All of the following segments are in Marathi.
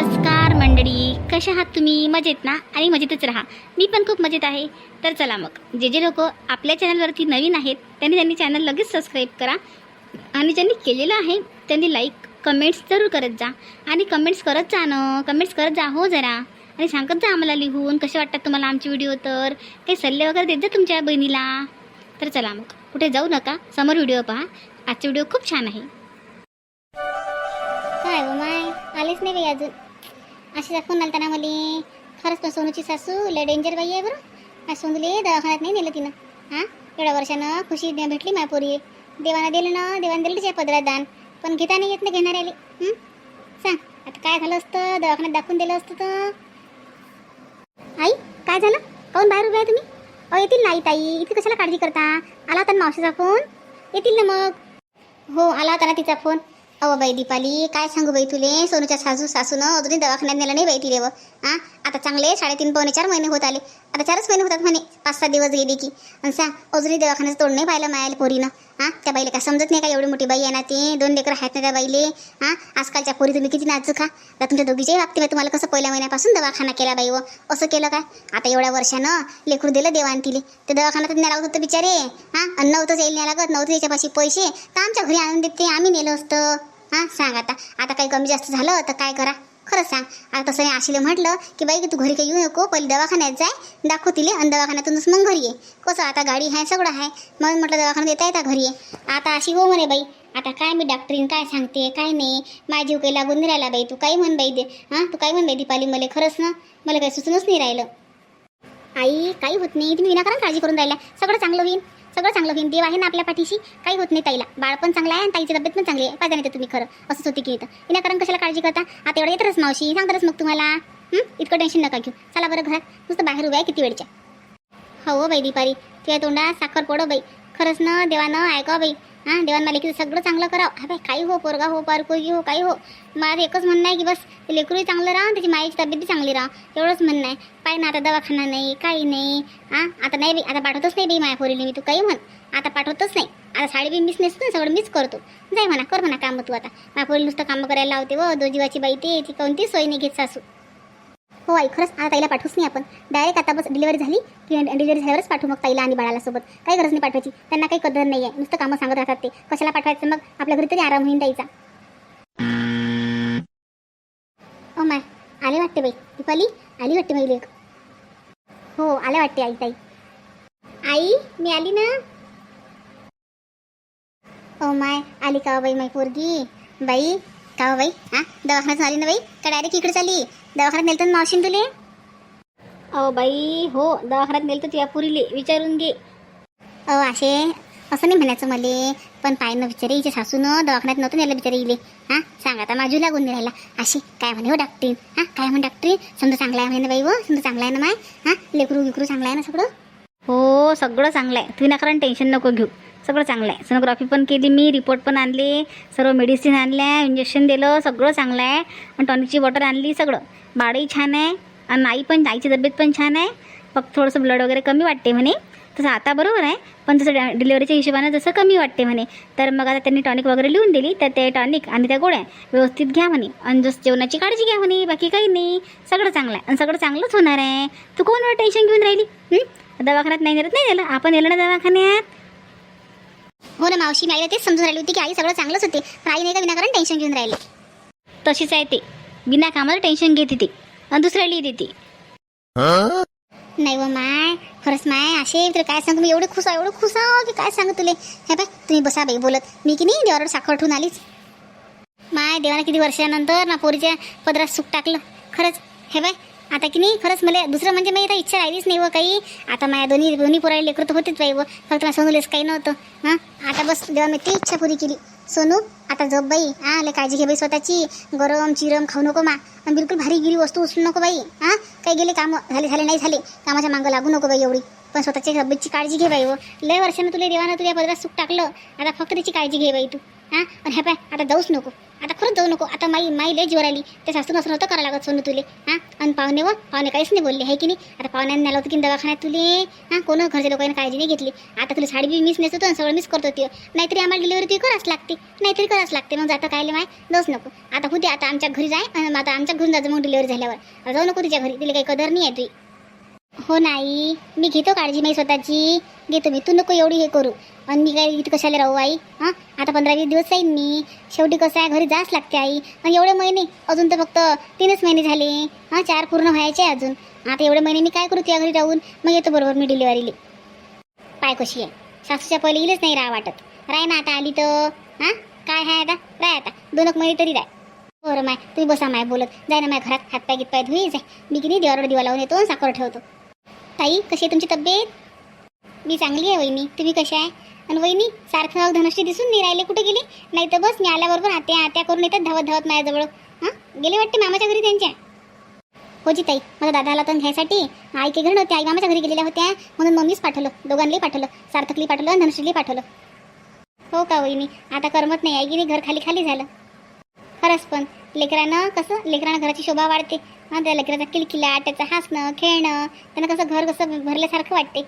नमस्कार मंडळी कशा आहात तुम्ही? मजेत ना? आणि मजेतच राहा. मी पण खूप मजेत आहे. तर चला मग. जे जे लोक आपल्या चॅनलवरती नवीन आहेत त्यांनी त्यांनी चॅनल लगेच सबस्क्राईब करा. आणि ज्यांनी केलेलं आहे त्यांनी लाईक कमेंट्स जरूर करत जा. आणि कमेंट्स करत जा ना. कमेंट्स करत जा हो जरा. आणि सांगत जा आम्हाला लिहून. कसे वाटतात तुम्हाला आमचे व्हिडिओ तर? काही सल्ले वगैरे देत जा तुमच्या बहिणीला. तर चला मग. कुठे जाऊ नका. समोर व्हिडिओ पहा. आजचा व्हिडिओ खूप छान आहे. काय हो माय? आलीच नाही अजून. अशी दाखवून आलता ना मला खरंच पण सोनूची सासू लय डेंजर बाई आहे बरं. आज सोनूले दवाखान्यात नाही नेलं तिनं. हां? एवढ्या वर्षानं खुशी दे- भेटली मायपोरी देवानं दिलं ना देवानं दिलं तिच्या पदरात दान. पण घेता नाही येत ना घेणारे आले सांग आता काय झालं असतं? दवाखान्यात दाखवून दिलं असतं तर? आई काय झालं? काऊन बाहेर उभे आहे तुम्ही? अहो येतील ना आई ताई. इथे कशाला काळजी करता? आला होता ना मावशीचा फोन? येतील ना मग. हो आला होता ना तिचा फोन. अहो बाई दीपाली काय सांगू बाई तुले? सोनूच्या सासू सासूनं अजूनही दवाखान्यात नेलं नाही बाई तिले व हां आता चांगले साडेतीन पावणे चार महिने होत आले. आता चारच महिने होतात म्हणे पाच सहा दिवस गेले की. आणि सांग अजूनही दवाखान्याचं तोड नाही पाहिलं मायाला पोरीनं. हां त्या बाईला काय समजत नाही का एवढी मोठी बाई आहे ना ते? दोन लेकरं आहेत ना त्या बाईले? हां आजकालच्या पोरी तुम्ही किती नाजूक खा आता तुमच्या दोघीच्याही बाबतीत मी तुम्हाला कसं पहिल्या महिन्यापासून दवाखाना केला बाई व असं केलं काय? आता एवढ्या वर्षानं लेकरू दिलं देवान तिले. ते दवाखान्यात न्यायला लागत होतं बिचारे. हां? आणि नव्हतंच येईल न्यायला लागत नव्हतं त्याच्यापाशी पैसे. तर आमच्या घरी आणून देते आम्ही नेलं असतं. हां सांग आता. आता काही कमी जास्त झालं तर काय करा? खरंच सांग. आता तसं नाही म्हटलं की बाई की तू घरी काही येऊ नको. पहिले दवाखान्यात जाय दाखव तिले आणि दवाखान्यातूनच मग घरी ये. कसं आता गाडी आहे सगळं आहे म्हणून म्हटलं दवाखान्यात येता येता घरी ये. आता अशी हो म्हणे बाई. आता काय मी डॉक्टरीन काय सांगते काय नाही. माझ्या जीव काही लागून नाही राहिला बाई. तू काही म्हण बाई दे. हां तू काय म्हण बाई दीपाली. मला खरंच ना मला काही सुचूनच नाही राहिलं. आई काही होत नाही. तुम्ही विनाकारण काळजी करून राहिल्या. सगळं चांगलं होईल. सगळं चांगलं होईल देव आहे ना आपल्या पाठीशी. काही होत नाही ताईला. बाळ पण चांगलं आहे आणि ताईची तब्येत पण चांगली आहे. पाहिजे नाही तुम्ही खरं. असंच होते की इथं. विनाकारण कशाला काळजी करता? आता एवढं येतच मावशी. सांगतच मग तुम्हाला. इतकं टेन्शन नका घेऊ. चला बरं घरात नुसतं बाहेर उभ्या आहे किती वेळच्या. हो, हो बाई दीपारी तुझ्या तोंडात साखर पडो बाई. खरंच ना देवानं ऐका बाई. हां देवान मला की सगळं चांगलं करावं. हा बाई काही हो पोरगा हो पारकोगी हो काही हो. माझं एकच म्हणणं आहे की बस लेकरूही चांगलं राहा त्याची माईची तब्येतही चांगली राहा. एवढंच म्हणणं आहे. पाय ना आता दवाखाना नाही काही नाही. हां आता नाही बाई आता पाठवतच नाही बी माया पोरीला मी तू काही म्हण. आता पाठवतच नाही. आता साडी बी मीच नेसतो ना सगळं मीच करतो. जाय म्हणा कर म्हणा कामं तू आता. माझ्या पोरी नुसतं कामं करायला लावते व दो जीवाची बाई ते ती कोणतीच सोय नाही घेत सासू. हो आई खरंच आता ताईला पाठवूच नाही आपण. डायरेक्ट आता बस डिलिव्हरी झाली की डिलिव्हरी झाल्यावरच पाठवू मग ताईला आणि बाळाला सोबत. काही गरज नाही पाठवायची. त्यांना काही कदर नाही आहे नुसतं कामं सांगत राहतात ते. कशाला पाठवायचं? मग आपल्या घरी तरी आराम होईल ताईचा. ओ माय आले वाटते बाई. दीपाली आली वाटते बाई लेख हो आले वाटते आई ताई. आई मी आली ना? ओ माय आली का बाई माई पोरगी. बाई का हो बाई हा? दवाखान्यात आली ना बाई? का डायरेक्ट इकडे चाली दवाखान्यात नेलतं ना मावशीन तुले? अहो बाई हो दवाखान्यात नेलं तर तुझ्या पुरीले विचारून घे. अहो असे असं नाही म्हणायचं मले पण पाय न बिचारे हिच्या सासूनं दवाखान्यात नव्हतं नेलं बिचारे इले. हां सांग आता माझू लागून नाही राहिला. अशी काय म्हणे हो डॉक्टरीन हां काय म्हणे डॉक्टरी समजा चांगला आहे म्हणे ना बाई हो समजा चांगला आहे ना माय. हां लेकरू विकरू चांगला आहे ना सगळं? हो सगळं चांगलं आहे. विनाकारण टेन्शन नको घेऊ. सगळं चांगलं आहे. सोनोग्राफी पण केली मी रिपोर्ट पण आणले सर्व मेडिसिन आणल्या इंजेक्शन दिलं सगळं चांगलं आहे. आणि टॉनिकची बॉटल आणली सगळं. बाळही छान आहे आणि आई पण आईची तब्येत पण छान आहे. फक्त थोडंसं ब्लड वगैरे कमी वाटते म्हणे. तसं आता बरोबर आहे पण जसं डिलिव्हरीच्या हिशोबानं जसं कमी वाटते म्हणे. तर मग आता त्यांनी टॉनिक वगैरे लिहून दिली तर ते टॉनिक आणि त्या गोळ्या व्यवस्थित घ्या म्हणे. आणि जसं जेवणाची काळजी घ्या म्हणे बाकी काही नाही. सगळं चांगलं आहे. आणि सगळं चांगलंच होणार आहे. तू कोण टेन्शन घेऊन राहिली? दवाखान्यात नाही नेलं? नाही नेलं. आपण नेलं ना दवाखान्यात? हो ना मावशी मी आईला तेच समजून राहिली होती की आई सगळं चांगलंच होते पण आई नाही का विनाकारण टेन्शन घेऊन राहिली? तशीच आहे ते. बिना कामाला टेन्शन घेते ती. आणि दुसऱ्या लिहिते ती नाही व माय खरंच माय असे तर काय सांगू मी एवढे खुश आहे एवढं खुश आहो की काय सांगू तुले? हे बाय तुम्ही बसा बाई बोलत. मी की नाही देवावर साखर ठेवून आलीच? माय देवाला किती वर्षानंतर ना पोरीच्या पदरात सुख टाकलं. खरंच हे बाय आता की नाही खरंच मला दुसरं म्हणजे मी आता इच्छा राहिलीच नाही व काही. आता माझ्या दोन्ही दोन्ही पोराला लेकरं तर होतेच बाई व फक्त मला सोनूलेच काही नव्हतं. हां? आता बस देवा मी ती इच्छा पुरी केली. सोनू आता झोप बाई. हां लय काळजी घे बाई स्वतःची. गरम चिरम खाऊ नको मा. आणि बिलकुल भारी गिरी वस्तू उचलू नको बाई. हां? काही गेले कामं झाले झाले नाही झाले कामाच्या मागं लागू नको बाई एवढी. पण स्वतःच्या तब्येतची काळजी घे बाई व लय वर्षानं तुला देवानं तुझ्या पदरात सुख टाकलं. आता फक्त त्याची काळजी घे बाई तू. हां? आणि ह्या पाय आता जाऊच नको. आता खरंच जाऊ नको. आता माई माई लय जीवर आली त्या सासून असं नव्हतं करावं लागत सोनू तुले. हां? आणि पाहुणे व पाहुणे काहीच नाही बोलले आहे की नाही? आता पाहुण्यांनी नेलं होतं की दवाखान्यात तुले? हां? कोण घरच्या लोकांनी काळजी नाही घेतली. आता तुला साडी बी मिस नेसतो आणि सगळं मिस करतो ते नाहीतरी आम्हाला डिलिव्हरी ती करावंच लागते. नाहीतरी करावंच लागते. मग जाता कायले माय? जाऊच नको. आता होते आता आमच्या घरी जाय. आणि आता आमच्या घरून जायचं मग डिलिव्हरी झाल्यावर. जाऊ नको तिच्या घरी. तिला काही कदर नाही आहे तुझी. हो नाही मी घेतो काळजी माझी स्वतःची. घेतो मी. तू नको एवढी हे करू. आणि मी काय इथं कशाला राहू आई? हां? आता पंधरा वीस दिवस जाईन मी. शेवटी कसं आहे घरी जाच लागते आई. आणि एवढे महिने अजून तर फक्त तीनच महिने झाले. हां? चार पूर्ण व्हायचे अजून. आता एवढे महिने मी काय करू त्या घरी राहून? मग येतो बरोबर मी डिलिव्हरीली पाय कशी आहे? सासूच्या पहिले येईलच नाही राहा वाटत. राय ना आता आली तर. हां? काय आहे आता? राय आता. दोन एक महिने तरी राय हो बरं माय तुम्ही बसा माय बोलत. जाय ना माय घरात हातपाय गितपाय धुई जाय. मी किती देवावर दिवा लावून येतो आणि साखर ठेवतो. ताई कशी आहे तुमची तब्येत? मी चांगली आहे वहिनी. तुम्ही कशा आहे? आणि वहिनी सारखं धनश्री दिसून नाही राहिले. कुठे गेले? नाही तर बस मी आल्याबरोबर आत्या आत्या करून येतात धावत धावत माझ्याजवळ. हां? गेले वाटते मामाच्या घरी त्यांच्या? हो जी ताई माझा दादाला तर घ्यायसाठी आई के घरी नव्हत्या आई मामाच्या घरी गेलेल्या होत्या. म्हणून मम्मीच पाठवलं दोघांनाही पाठवलं सार्थकली पाठवलं आणि धनुष्यली पाठवलं. हो का वहिनी आता करमत नाही. आई की नाही घर खाली खाली झालं. खरंच पण. लेकरानं कसं लेकरानं घराची शोभा वाढते. हां त्या लेकराचा किलकिलाट त्याचं हसणं खेळणं त्यांना कसं घर कसं भरल्यासारखं वाटते.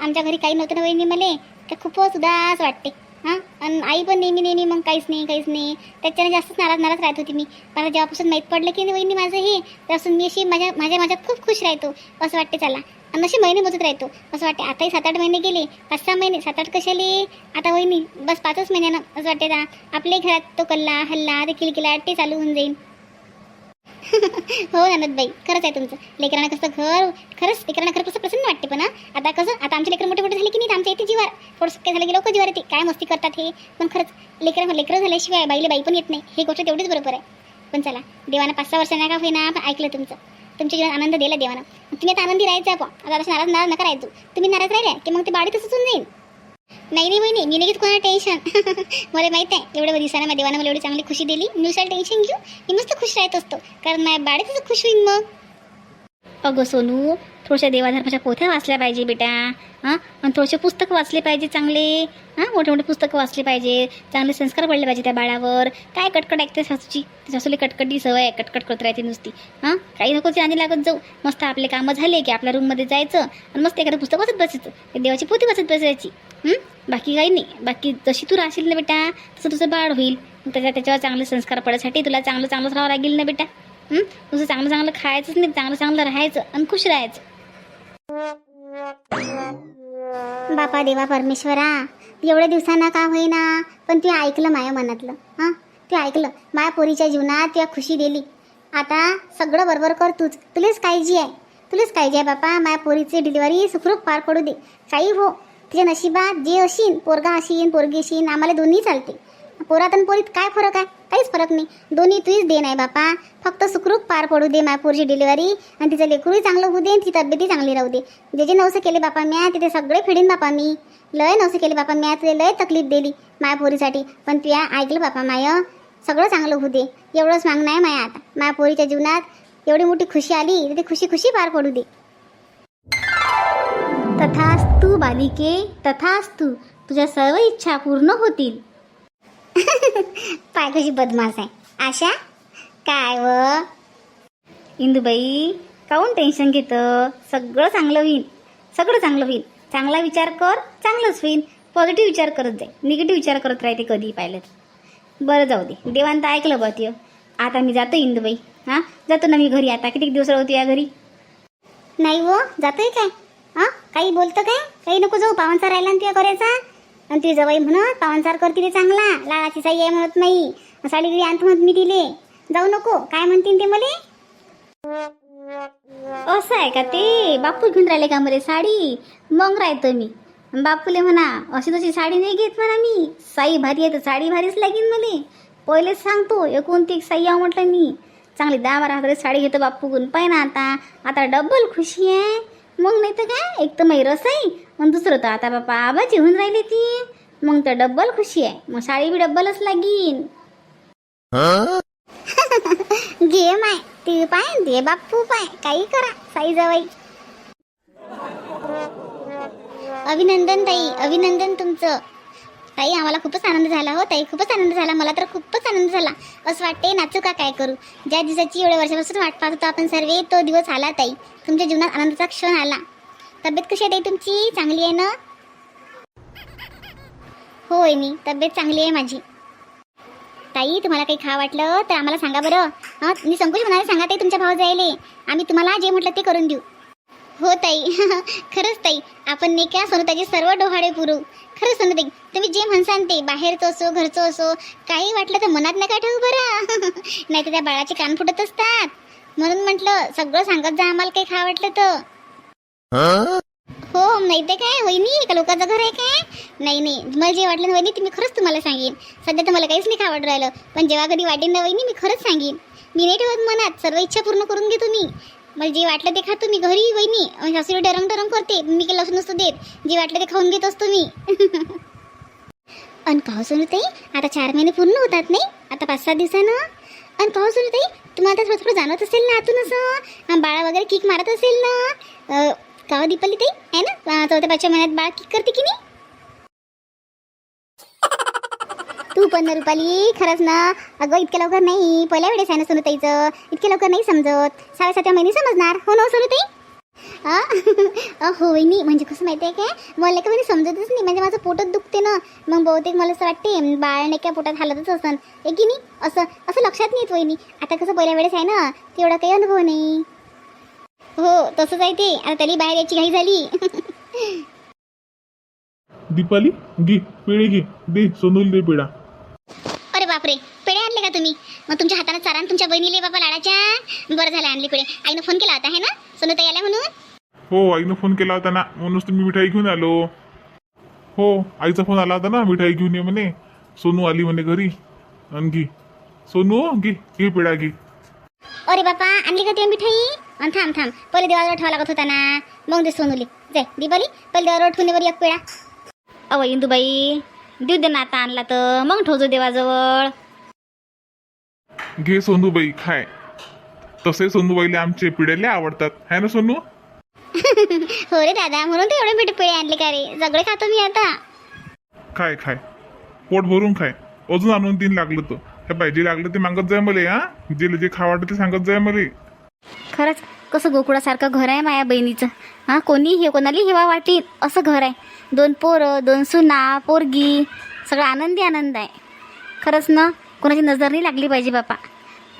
आमच्या घरी काही नव्हतं ना वहिनी मला तर खूपच उदास वाटते. हां? आणि आई पण नेहमी नेहमी मग काहीच नाही काहीच नाही. त्याच्याने जास्तच नाराज नाराज राहत होती मी. मला जेव्हापासून माहीत पडलं की वहिनी माझं हे त्यापासून मी अशी माझ्या माझ्या माझ्यात खूप खुश राहतो. असं वाटते चला आणि असे महिने मोजत राहतो. असं वाटते आताही सात आठ महिने गेले पाच सहा महिने सात आठ कशाले आता वहिनी बस पाचच महिन्यानं असं वाटते ना आपल्या घरात तो कल्ला हल्ला ते किलकिलाट ते चालू होऊन जाईल हो आनंदबाई खरंच आहे तुमचं. लेकरांना कसं घर खरंच लेकरांना खरं कसं प्रसन्न वाटते पण आता कसं आता आमचे लेकर मोठे मोठे झाले की नाही तर आमच्या इथे जीवार थोडंसं काय झालं की लोक जीवार येते. काय मस्ती करतात हे? पण खरंच लेकर लेकरं झाल्याशिवाय बाईला बाई पण येत नाही. हे गोष्ट तेवढीच बरोबर आहे. पण चला देवानं पाच सहा वर्षांना का होईना पण ऐकलं तुमचं. तुमच्या जीवनात आनंद दिला देवानं. तुम्ही आता आनंदी राहायचं आपण आता नाराज नाराज नका राहायचो. तुम्ही नाराज राहिले की मग ते बाडी तसंच होऊन जाईल. नाही नाही वहिनी मी नाही घेत कोणाला टेन्शन मला माहीत आहे एवढ्या दिवसाला माझ्या देवानं मला एवढी चांगली खुशी दिली. मी उशाला टेन्शन घेऊ मी मस्त खुश राहत असतो. कारण माझ्या बाळेच खुश होईन मग. अगं सोनू थोड्याशा देवाधर्माच्या पोथ्या वाचल्या पाहिजे बेटा. हां? आणि थोडेसे पुस्तकं वाचले पाहिजे चांगले. हां? मोठे मोठे पुस्तकं वाचले पाहिजे. चांगले संस्कार पडले पाहिजे त्या बाळावर. काय कटकट ऐकते सासूची? सासूली कटकटी सवय आहे कटकट करत राहते नुसती. हां? काही नको ते आधी लागत जाऊ. मस्त आपले कामं झाले की आपल्या रूममध्ये जायचं. आणि मस्त एखादं पुस्तक वाचत बसायचं. देवाची पोथी वाचत बसायची. बाकी काही नाही. बाकी जशी तू राहशील ना बेटा तसं तुझं बाळ होईल. मग त्याच्या त्याच्यावर चांगले संस्कार पडायसाठी तुला चांगलं चांगलंच राहावं लागेल ना बेटा. तुझं चांगलं चांगलं खायचंच नाही चांगलं चांगलं राहायचं आणि खुश राहायचं. बापा देवा परमेश्वरा एवढ्या दिवसांना का होईना? पण ते ऐकलं माया मनातलं हां? ते ऐकलं माया पोरीच्या जीवनात तुला खुशी दिली. आता सगळं बरोबर कर तूच तुलेच काळजी आहे. तुलेच काळजी आहे बापा माया पोरीची डिलिव्हरी सुखरूप पार पडू दे. काही हो तुझ्या नशिबात जे अशीन पोरगा अशीन पोरगी अशीन आम्हाला दोन्ही चालते पोरात आणि पोरीत काय फरक आहे? काहीच फरक नाही. दोन्ही तुझीच देण आहे बापा. फक्त सुखरूप पार पडू दे माया पोरची डिलिव्हरी आणि तिचं लेकरूही चांगलं होऊ दे आणि ती तब्येती चांगली राहू दे. जे जे नवसं केले बापा म्या तिथे सगळे फिडीन बापा मी. लय नवसं केले बापा म्या तुला लय तकलीफ दिली माया पोरीसाठी. पण तुया ऐकलं बापा माय? सगळं चांगलं होऊ दे. एवढंच मागणं आहे माया आता. माया पोरीच्या जीवनात एवढी मोठी खुशी आली तर ती खुशी खुशी पार पडू दे. तथास्तू बालिके तथास्तू. तुझ्या सर्व इच्छा पूर्ण होतील. पाय कशी बदमाश आहे. आशा काय व? इंदुबाई काऊन टेन्शन घेतं? सगळं चांगलं होईल. सगळं चांगलं होईल. चांगला विचार कर चांगलंच होईल. पॉझिटिव्ह विचार करत जाय. निगेटिव्ह विचार करत राहते कधी पाहिलं तर. बरं जाऊ दे. देवान तर ऐकलं बा ते आता मी जातो इंदूबाई. हां? जातो ना मी घरी. आता किती दिवस राहतो या घरी? नाही व. जातोय काय? हां? काही बोलतं काय? काही नको जाऊ. पावनसार राहिला ना तुझ्या करायचा आणि ती जवाई म्हणत पावनसार करते रे चांगला लाळाची साई आहे म्हणत नाही. साडी गिरी आणतो म्हणत मी दिले जाऊ नको काय म्हणतील ते मले? असं आहे का ते? बापू घेऊन राहिले का मरे साडी? मग राहतो मी. बापूले म्हणा अशी तशी साडी नाही घेत म्हणा मी. साई भारी आहे तर साडी भारीच लागेल मले. पहिलेच सांगतो एकोणती साई आव म्हटलं मी. चांगली दहा बारा हजार साडी घेतो बापूकडून. पाय ना आता. आता डबल खुशी आहे. मग नाही तर काय? एक तर मै रसाई मग दुसरं तर आता बापा आबाची होऊन राहिली ती. मग तर डब्बल खुशी आहे. मग साडी बी डब्बलच लागीन. गेम आहे ती पाय दे बापू पाय काही करा साई जवाई. अभिनंदन ताई अभिनंदन तुमचं. ताई आम्हाला खूपच आनंद झाला हो ताई खूपच आनंद झाला. मला तर खूपच आनंद झाला. असं वाटते नाचू का काय करू? ज्या दिवसाची एवढ्या वर्षापासून वाट पाहत होतो आपण सर्व तो दिवस आला ताई. तुमच्या जीवनात आनंदाचा क्षण आला. तब्येत कशी आहे ताई तुमची? चांगली आहे ना? हो मी तब्येत चांगली आहे माझी. ताई तुम्हाला काही खा वाटलं तर आम्हाला सांगा बरं. हां मी संकोच म्हणाले सांगा ताई तुमच्या भाव जायले आम्ही तुम्हाला जे म्हटलं ते करून देऊ. हो ताई खरंच ताई आपण नाही का सोनताची सर्व डोहाळे पुरू. खरंच सोनताई तुम्ही जे म्हणसान ते बाहेरचं असो घरचं असो काही वाटलं तर मनात नका ठेवू बरं. नाही तर त्या बाळाचे कान फुटत असतात. म्हणून म्हटलं सगळं सांगत जा आम्हाला काही खा वाटलं तर. हो नाही ते काय वहिनी एका लोकांचं घर आहे काय? नाही नाही मला जे वाटलं ना वहिनी ते मी खरंच तुम्हाला सांगेन. सध्या तर मला काहीच नाही खावड राहिलं पण जेव्हा कधी वाटेन ना वहिनी मी खरंच सांगेन. मी नाही ठेवत मनात सर्व इच्छा पूर्ण करून घेतो मी मला जे वाटलं ते खातो मी घरी वहिनी. सासरी डरम डरम करते मी काही लसूण नसतो देत. जे वाटलं ते खाऊन घेत असतो मी. अन हो, सुरू ताई आता चार महिने पूर्ण होतात नाही? आता पाच सात दिवसानं? अन हो, सुरू ताई तुम्हाला थोडं थोडं जाणवत असेल ना आतून असं? बाळा वगैरे किक मारत असेल ना? का हो दीपाली ताई आहे ना चौथ्या पाचव्या महिन्यात बाळ किक करते की नाही तू पण ना रुपाली खरंच ना अगं इतक्या लवकर नाही पहिल्या वेळेस आहे ना सोनू ताईचं इतक्या लवकर नाही समजत सहाव्या सातव्या महिने समजणार हो ना सोनू ताई आ? अ, म्हणजे कसं माहिती आहे काय मला का म्हणजे समजतच नाही म्हणजे माझं पोटच दुखते ना मग बहुतेक मला असं वाटते बाळ नाही काय पोटात हालतच असं आहे की नाही असं असं लक्षात नाही येत वहिनी आता कसं पहिल्या वेळेस आहे ना तेवढा काही अनुभव नाही हो तसंच आहे ते. आता तरी बाहेर याची घाई झाली. दीपाली घे पेढे घे. दे सोनूला दे पेढा. अरे बापरे पेढे आणले का तुम्ही? मग तुमच्या हाताने चारा आणि तुमच्या बहिणीले बाबा लाडाच्या? बरं झालं आणली पेढे. आईनं फोन केला होता है ना? सोनूताई आल्या म्हणून? हो आईनं फोन केला होता ना. म्हणूनच तुम्ही मिठाई घेऊन आलो. हो आईचा फोन आला होता ना मिठाई घेऊन ये म्हणे. सोनू आली म्हणे घरी. आणि घे. सोनू घे घे पेढा घे. अरे बापा आणली का ते मिठाई? अन थांब थांब. पहिले देवाजवळ ठेवा लागत होता ना. मग दे सोनूली. जाय दिवाळी पहिले देवाजवळ ठेवून बरं एक पेढा अव इंदूबाई देऊ दे ना आता आणला तर. मग ठेवतो देवाजवळ. घे सोनूबाई खाय. तसे सोनूबाईला आमचे पिढ्याले आवडतात. है ना सोनू? हो रे दादा म्हणून तर एवढे मिठे पेढे आणले का रे? सगळे खातो मी आता. खाय खाय. पोट भरून खाय. अजून आणून तीन लागलं तर. हे पाय जे लागलं ते मागत जाय मला हा? जे जे खा वाटतं ते सांगत जाय मला. खरंच कसं गोकुळासारखं घर आहे माझ्या बहिणीचं? हां कोणी हे कोणाला हेवा वाटेल असं घर आहे. दोन पोरं दोन सुना पोरगी सगळं आनंदी आनंद आहे. खरंच ना कोणाची नजर नाही लागली पाहिजे बापा.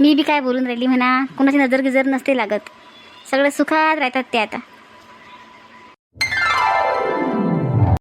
मी बी काय बोलून राहिली म्हणा कोणाची नजर गिजर नसते लागत. सगळं सुखात राहतात ते आता.